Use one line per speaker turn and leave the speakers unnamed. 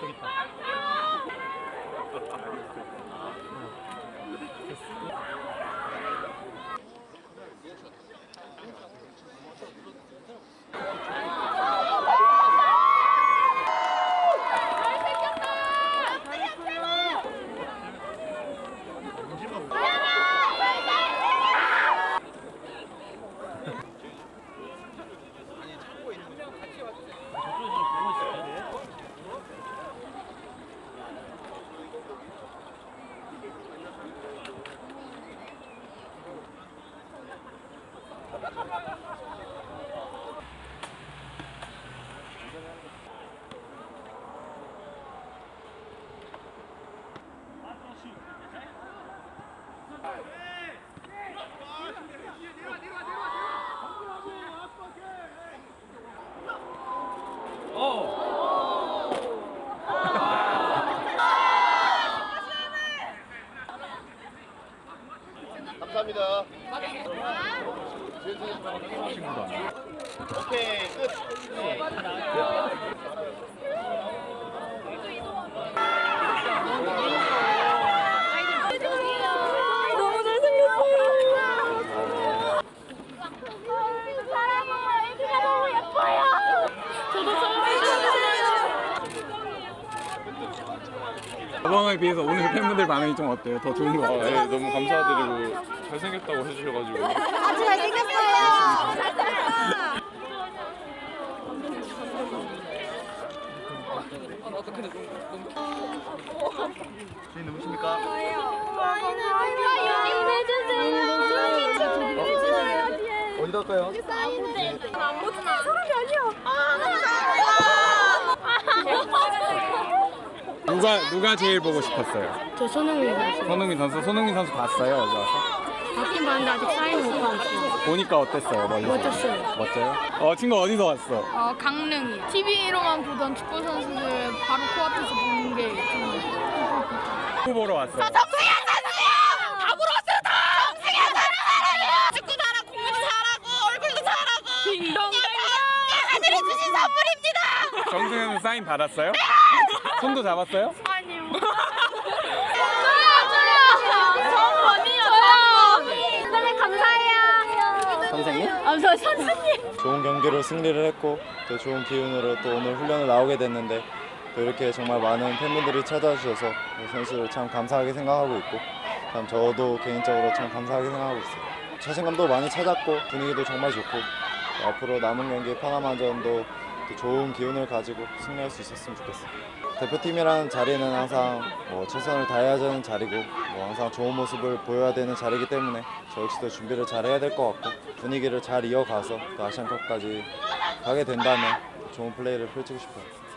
저기 있다. 아, 그러니까. 아니고.
오케이 끝.
너무 잘생겼어요. 사랑해요. 애기가 너무 예뻐요. 저도
저번에 비해서 오늘 팬분들 반응이 좀 어때요? 더 좋은 것
아,
같아요?
네, 너무 감사드리고 잘생겼다고 해주셔가지고
아주 잘생겼어요.
주인 누구십니까? 어디 갈까요?
누가 누가 제일 보고 싶었어요?
저 손흥민 선수.
손흥민 선수. 손흥민 선수 봤어요 여기 와서?
봤긴 봤는데 아직 사인 못 받았어요.
보니까 어땠어요? 멀리서?
멋졌어요.
멋져요? 어 친구 어디서 왔어?
어, 강릉이. TV로만 보던 축구 선수들 바로 코앞에서 보는 게 좀.
축구 보러 왔어요.
정승현 선수요! 다 물었어요, 다! 정승현 사랑하라요! 축구 잘하고, 공도 잘하고, 얼굴도 잘하고! 야가들이 주신 선물입니다!
정승현 사인 받았어요? 손도 잡았어요?
아니요.
선생님 감사해요. 저 선생님.
좋은 경기로 승리를 했고 또 좋은 기운으로 또 오늘 훈련을 나오게 됐는데 또 이렇게 정말 많은 팬분들이 찾아주셔서 선수를 참 감사하게 생각하고 있고 참 저도 개인적으로 참 감사하게 생각하고 있어요. 자신감도 많이 찾았고 분위기도 정말 좋고 또 앞으로 남은 경기 파나마전도 또 좋은 기운을 가지고 승리할 수 있었으면 좋겠어요. 대표팀이라는 자리는 항상 뭐 최선을 다해야 되는 자리고 뭐 항상 좋은 모습을 보여야 되는 자리이기 때문에 저 역시도 준비를 잘 해야 될 것 같고 분위기를 잘 이어가서 또 아시안컵까지 가게 된다면 좋은 플레이를 펼치고 싶어요.